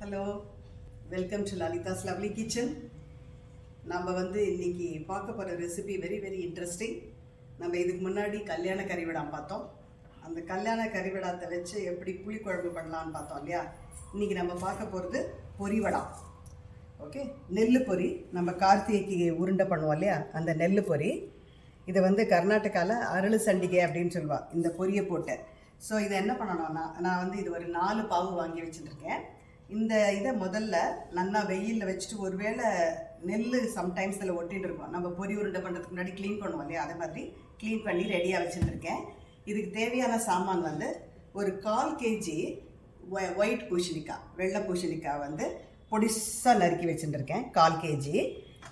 Hello welcome to Lalitha's lovely kitchen நம்ம வந்து இன்னைக்கு பார்க்க போகிற ரெசிபி வெரி வெரி இன்ட்ரெஸ்டிங் நம்ம இதுக்கு முன்னாடி கல்யாண கறிவிடாம் பார்த்தோம். அந்த கல்யாண கறிவிடாத்தை வச்சு எப்படி புளிக்குழம்பு பண்ணலான்னு பார்த்தோம் இல்லையா? இன்னைக்கு நம்ம பார்க்க போகிறது பொரிவடம் ஓகே நெல் பொரி. நம்ம கார்த்திகைக்கு உருண்டை பண்ணுவோம் இல்லையா? அந்த நெல் பொரி. இதை வந்து கர்நாடகாவில் அருள் சண்டிகை அப்படின்னு சொல்லுவாள் இந்த பொரியை போட்டு. ஸோ இதை என்ன பண்ணணும்னா நான் வந்து இது ஒரு நாலு பாவு வாங்கி வச்சுட்டுருக்கேன் இந்த இதை முதல்ல நல்லா வெயிலில் வச்சுட்டு ஒருவேளை நெல் சம்டைம்ஸ் இதில் ஒட்டிகிட்டு இருக்கோம் நம்ம பொரி உருண்டை பண்ணுறதுக்கு முன்னாடி க்ளீன் பண்ணுவோம் இல்லையா? அதே மாதிரி க்ளீன் பண்ணி ரெடியாக வச்சுருக்கேன் இதுக்கு தேவையான சாமான் வந்து ஒரு கால் கேஜி ஒயிட் பூசணிக்காய் வெள்ளை பூசணிக்காய் வந்து பொடிசாக நறுக்கி வச்சுட்டுருக்கேன் கால் கேஜி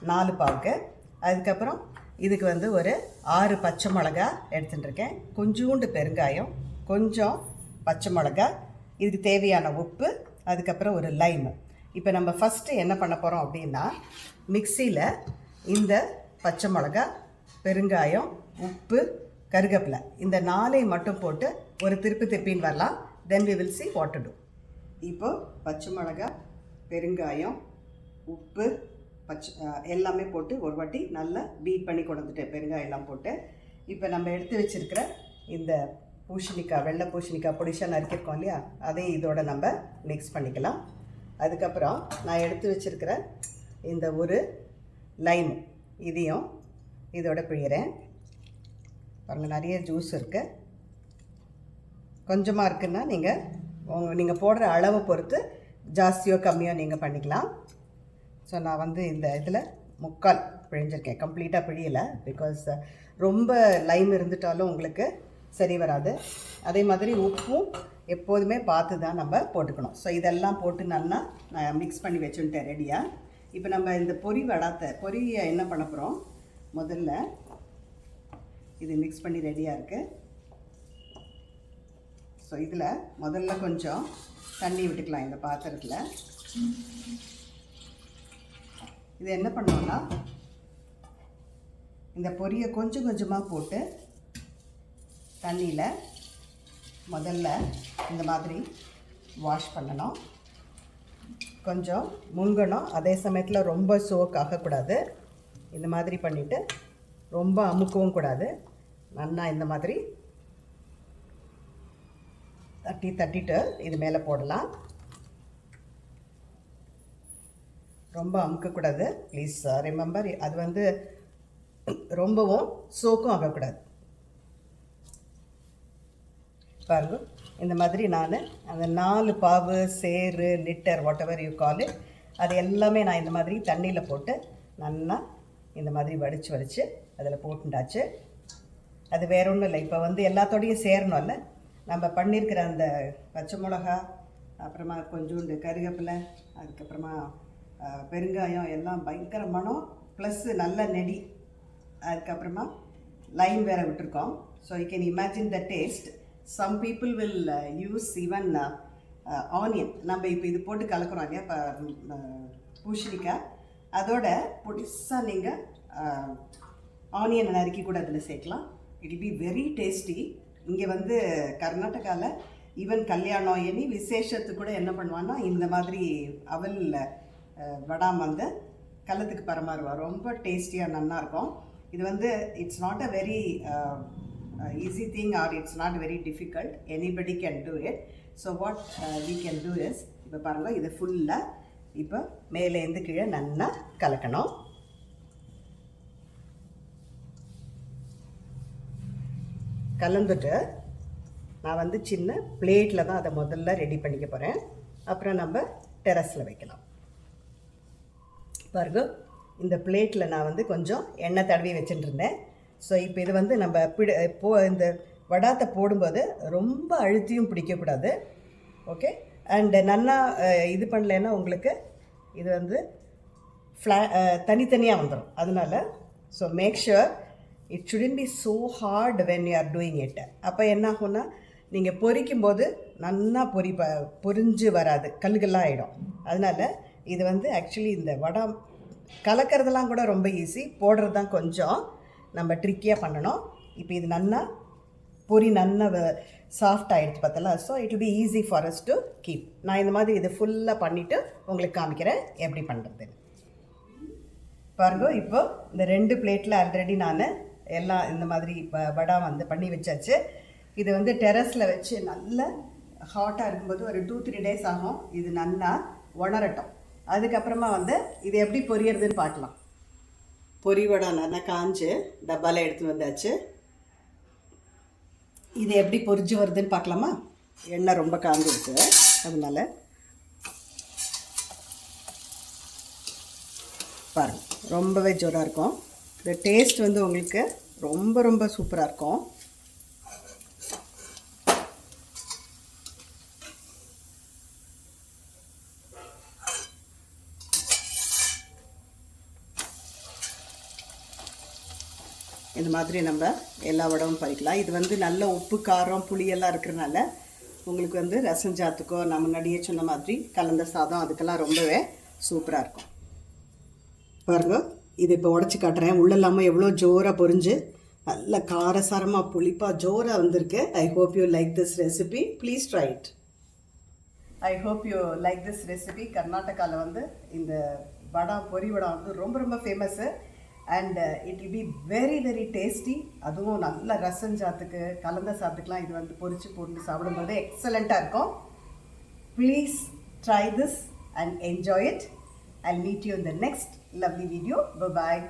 நாலு பாவுக்கு அதுக்கப்புறம் இதுக்கு வந்து ஒரு ஆறு பச்சை மிளகா எடுத்துட்டுருக்கேன் இருக்கேன் கொஞ்சூண்டு பெருங்காயம் கொஞ்சம் பச்சை மிளகா இதுக்கு தேவையான உப்பு அதுக்கப்புறம் ஒரு லைம் இப்போ நம்ம ஃபஸ்ட்டு என்ன பண்ண போகிறோம் அப்படின்னா மிக்சியில் இந்த பச்சை மிளகா பெருங்காயம் உப்பு கருகப்பிலை. இந்த நாலை மட்டும் போட்டு ஒரு திருப்பி திருப்பின்னு வரலாம். Then we will see what to do இப்போ பச்சை மிளகா பெருங்காயம் உப்பு பச்சை எல்லாமே போட்டு ஒரு வாட்டி நல்லா பீட் பண்ணி கொண்டு வந்துட்டேன். பெருங்காயம் எல்லாம் போட்டு. இப்போ நம்ம எடுத்து வச்சுருக்கிற இந்த பூசணிக்காய் வெள்ளை பூசணிக்காய் பொடிஷாக நறுக்கியிருக்கோம் இல்லையா? அதையும் இதோட நம்ம மிக்ஸ் பண்ணிக்கலாம். அதுக்கப்புறம் நான் எடுத்து வச்சுருக்கிற இந்த ஒரு லைம் இதையும் இதோட பிழிகிறேன். பாருங்கள் நிறைய ஜூஸ் இருக்குது கொஞ்சமாக இருக்குன்னா நீங்கள் உங்கள் நீங்கள் போடுற அளவை பொறுத்து ஜாஸ்தியோ கம்மியோ நீங்கள் பண்ணிக்கலாம். ஸோ நான் வந்து இந்த இதில் முக்கால் பிழிஞ்சிருக்கேன். கம்ப்ளீட்டாக பிழியலை பிகாஸ் ரொம்ப லைம் இருந்துட்டாலும் உங்களுக்கு சரி வராது. அதே மாதிரி உப்பும் எப்போதுமே பார்த்து தான் நம்ம போட்டுக்கணும். ஸோ இதெல்லாம் போட்டு நல்லா நான் மிக்ஸ் பண்ணி வச்சுட்டேன் ரெடியாக இப்போ நம்ம இந்த பொரி வடாத்தை பொரியை என்ன பண்ண போகிறோம் முதல்ல இது மிக்ஸ் பண்ணி ரெடியாக இருக்குது ஸோ இதில் முதல்ல கொஞ்சம் தண்ணி விட்டுக்கலாம் இந்த பாத்திரத்தில். இது என்ன பண்ணோம்னா இந்த பொரியை கொஞ்சம் கொஞ்சமாக போட்டு தண்ணியில் முதல்ல இந்த மாதிரி வாஷ் பண்ணணும். கொஞ்சம் முங்கணும். அதே சமயத்தில் ரொம்ப சோக் ஆகக்கூடாது. இந்த மாதிரி பண்ணிவிட்டு ரொம்ப அமுக்கவும் கூடாது. நல்லா இந்த மாதிரி தட்டி தட்டிட்டு இது மேலே போடலாம். ரொம்ப அமுக்கக்கூடாது. ப்ளீஸ் ரிமெம்பர் அது வந்து ரொம்பவும் சோக்கும் ஆகக்கூடாது. பாருங்க. இந்த மாதிரி நான் அந்த நாலு பாவு சேரு litre whatever you call அது எல்லாமே நான் இந்த மாதிரி தண்ணியில் போட்டு நல்லா இந்த மாதிரி வடித்து வடித்து அதில் போட்டுண்டாச்சு. அது வேற ஒன்றும் இல்லை. இப்போ வந்து எல்லாத்தோடையும் சேரணும்ல. நம்ம பண்ணியிருக்கிற அந்த பச்சை மிளகா அப்புறமா கொஞ்சோண்டு கருவேப்பிலை அதுக்கப்புறமா பெருங்காயம் எல்லாம் பயங்கர மனம் ப்ளஸ்ஸு நல்ல நெடி. அதுக்கப்புறமா லைம் வேற விட்டுருக்கோம். So you can imagine the taste some people will use even onion நம்ம இப்போ இது போட்டு கலக்கிறோம் இல்லையா? இப்போ பூஷணிக்காய் அதோட புதுசாக நீங்கள் ஆனியனை நறுக்கி கூட அதில் சேர்க்கலாம். இட் பி வெரி டேஸ்டி இங்கே வந்து கர்நாடகாவில் ஈவன் கல்யாணம் எனி விசேஷத்துக்கு கூட என்ன பண்ணுவான்னா இந்த மாதிரி அவல் வடாம வடாம் வந்து கள்ளத்துக்கு பரமாறுவா. ரொம்ப டேஸ்டியாக நல்லா இருக்கும். இது வந்து it's not a very easy thing or it's not very difficult anybody can do it so what we can do is இப்போ பாருங்கள் இது ஃபுல்லாக இப்போ மேலேருந்து கீழே நல்லா கலக்கணும். கலந்துட்டு நான் வந்து சின்ன பிளேட்டில் தான் அதை முதல்ல ரெடி பண்ணிக்க போகிறேன் அப்புறம் நம்ம டெரஸில் வைக்கலாம். பாருங்க இந்த பிளேட்டில் நான் வந்து கொஞ்சம் எண்ணெய் தடவி வச்சுட்டு இருந்தேன். ஸோ இப்போ இது வந்து நம்ம பிடி போ இந்த வடாத்தை போடும்போது ரொம்ப அழுத்தியும் பிடிக்கக்கூடாது. ஓகே அண்டு நன்னா இது பண்ணலைன்னா உங்களுக்கு இது வந்து ஃப்ளா தனித்தனியாக வந்துடும் அதனால so make sure it shouldn't be so hard when you are doing it அப்போ என்ன ஆகும்னா நீங்கள் பொரிக்கும் போது நல்லா பொரி ப பொரிஞ்சு வராது. கல்லுகள்லாம் ஆகிடும் அதனால இது வந்து ஆக்சுவலி இந்த வடம் கலக்கிறதெல்லாம் கூட ரொம்ப ஈஸி போடுறது தான் கொஞ்சம். நம்ம ட்ரிக்கியாக பண்ணணும். இப்போ இது நல்லா பொரி நல்ல சாஃப்ட் ஆகிடுச்சு பார்த்தல. So it will easy for us to keep நான் இந்த மாதிரி இதை ஃபுல்லாக பண்ணிவிட்டு உங்களுக்கு காமிக்கிறேன். எப்படி பண்ணுறது பாருங்க இப்போ இந்த ரெண்டு பிளேட்டில் ஆல்ரெடி நான் எல்லாம் இந்த மாதிரி வடா வந்து பண்ணி வச்சாச்சு. இது வந்து டெரஸில் வச்சு நல்லா ஹாட்டாக இருக்கும்போது ஒரு டூ த்ரீ டேஸ் ஆகும். இது நல்லா உணரட்டும். அதுக்கப்புறமா வந்து இது எப்படி பொரியறதுன்னு பார்க்கலாம். பொரி வடை நல்லா காஞ்சு டப்பாவில் எடுத்து வந்தாச்சு. இது எப்படி பொரிஞ்சு வருதுன்னு பார்க்கலாமா? எண்ணெய் ரொம்ப காஞ்சிருக்கு அதனால். பாருங்கள் ரொம்பவே ஜோராக இருக்கும். இந்த டேஸ்ட் வந்து உங்களுக்கு ரொம்ப ரொம்ப சூப்பராக இருக்கும். இந்த மாதிரி நம்ம எல்லா வடமும் பறிக்கலாம். இது வந்து நல்ல உப்பு காரம் புளியெல்லாம் இருக்கிறனால உங்களுக்கு வந்து ரசம் ஜாத்துக்கோ நான் முன்னாடியே சொன்ன மாதிரி கலந்த சாதம் அதுக்கெல்லாம் ரொம்பவே சூப்பராக இருக்கும். பாருங்க இது இப்போ உடச்சி காட்டுறேன். உள்ள இல்லாமல் எவ்வளோ ஜோராக பொரிஞ்சு நல்ல காரசாரமாக புளிப்பாக ஜோராக வந்திருக்கு. I hope you like this recipe please try it I hope you like this recipe கர்நாடகாவில் வந்து இந்த வடை பொரி வடா வந்து ரொம்ப ரொம்ப famous and it will be very very tasty அதுவும் நல்ல ரசம் சாத்துக்கு கலந்த சாத்துக்கெலாம் இது வந்து பொரித்து போட்டு சாப்பிடும்போது எக்ஸலண்ட்டாக இருக்கும். Please try this and enjoy it and meet you in next next lovely video Bye.